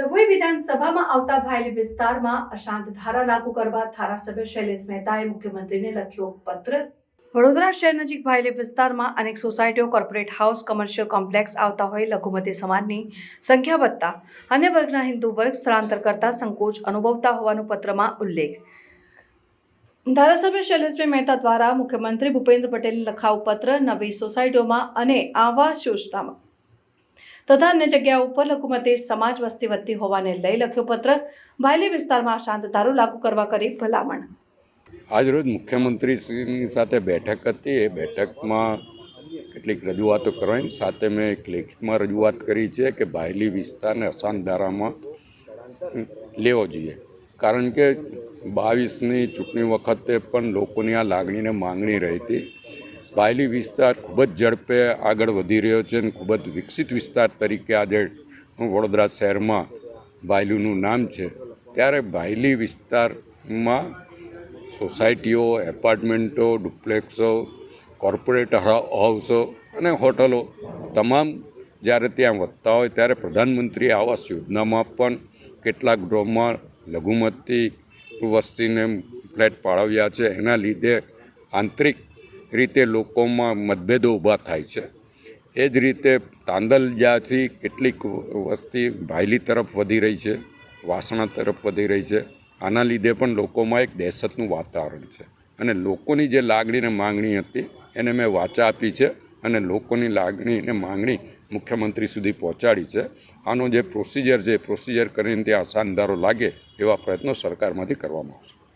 સભામાં આવતા ભાયલી વિસ્તારમાં અશાંત ધારા લાગુ કરવા ધારાસભ્ય શૈલેષ મહેતાએ મુખ્યમંત્રીને લખ્યો પત્ર. વડોદરા શહેર નજીક ભાયલી વિસ્તારમાં અનેક સોસાયટીઓ, કોર્પોરેટ હાઉસ, કમર્શિયલ કોમ્પ્લેક્સ આવતા હોય લઘુમતી સમાજની સંખ્યા વધતા અન્ય વર્ગના હિન્દુ વર્ગ સ્થળાંતર કરતા સંકોચ અનુભવતા હોવાનું પત્રમાં ઉલ્લેખ. ધારાસભ્ય શૈલેષભાઈ મહેતા દ્વારા મુખ્યમંત્રી ભૂપેન્દ્ર પટેલને લખાવ પત્ર નવી સોસાયટીઓમાં અને આવાસ યોજનામાં તથા અન્ય જગ્યા ઉપર લઘુમતી સમાજ વસ્તી વધતી હોવાને લઈ લખ્યો પત્ર. વાયલી વિસ્તારમાં અશાંત ધારો લાગુ કરવા કરી ભલામણ. આજરોજ મુખ્યમંત્રીશ્રીની સાથે બેઠક હતી. એ બેઠકમાં કેટલીક રજૂઆતો કરવાની, સાથે મેં એક લેખિતમાં રજૂઆત કરી છે કે બાયલી વિસ્તારને અશાંત ધારામાં લેવો જોઈએ. કારણ કે બાવીસની ચૂંટણી વખતે પણ લોકોની આ લાગણીને માંગણી રહી હતી. બાયલી વિસ્તાર ખૂબ જ ઝડપે આગળ વધી રહ્યો છે અને ખૂબ જ વિકસિત વિસ્તાર તરીકે આજે વડોદરા શહેરમાં બાયલીનું નામ છે. ત્યારે બાયલી વિસ્તારમાં સોસાયટીઓ, એપાર્ટમેન્ટો, ડુપ્લેક્સો, કોર્પોરેટ હાઉસો અને હોટલો તમામ જ્યારે ત્યાં વધતા હોય ત્યારે પ્રધાનમંત્રી આવાસ યોજનામાં પણ કેટલાક ગૃહમાં લઘુમતી વસ્તીને ફ્લેટ પાળવ્યા છે. એના લીધે આંતરિક રીતે લોકોમાં મતભેદો ઊભા થાય છે. એ જ રીતે તાંદલજાથી કેટલીક વસ્તી ભાયલી તરફ વધી રહી છે, વાસણા તરફ વધી રહી છે. આના લીધે પણ લોકોમાં એક દહેશતનું વાતાવરણ છે. અને લોકોની જે લાગણી ને માંગણી હતી એને મેં વાચા આપી છે અને લોકોની લાગણી ને માંગણી મુખ્યમંત્રી સુધી પહોંચાડી છે. આનો જે પ્રોસિજર છે પ્રોસિજર કરીને ત્યાં અસાનદારો લાગે એવા પ્રયત્નો સરકારમાંથી કરવામાં આવશે.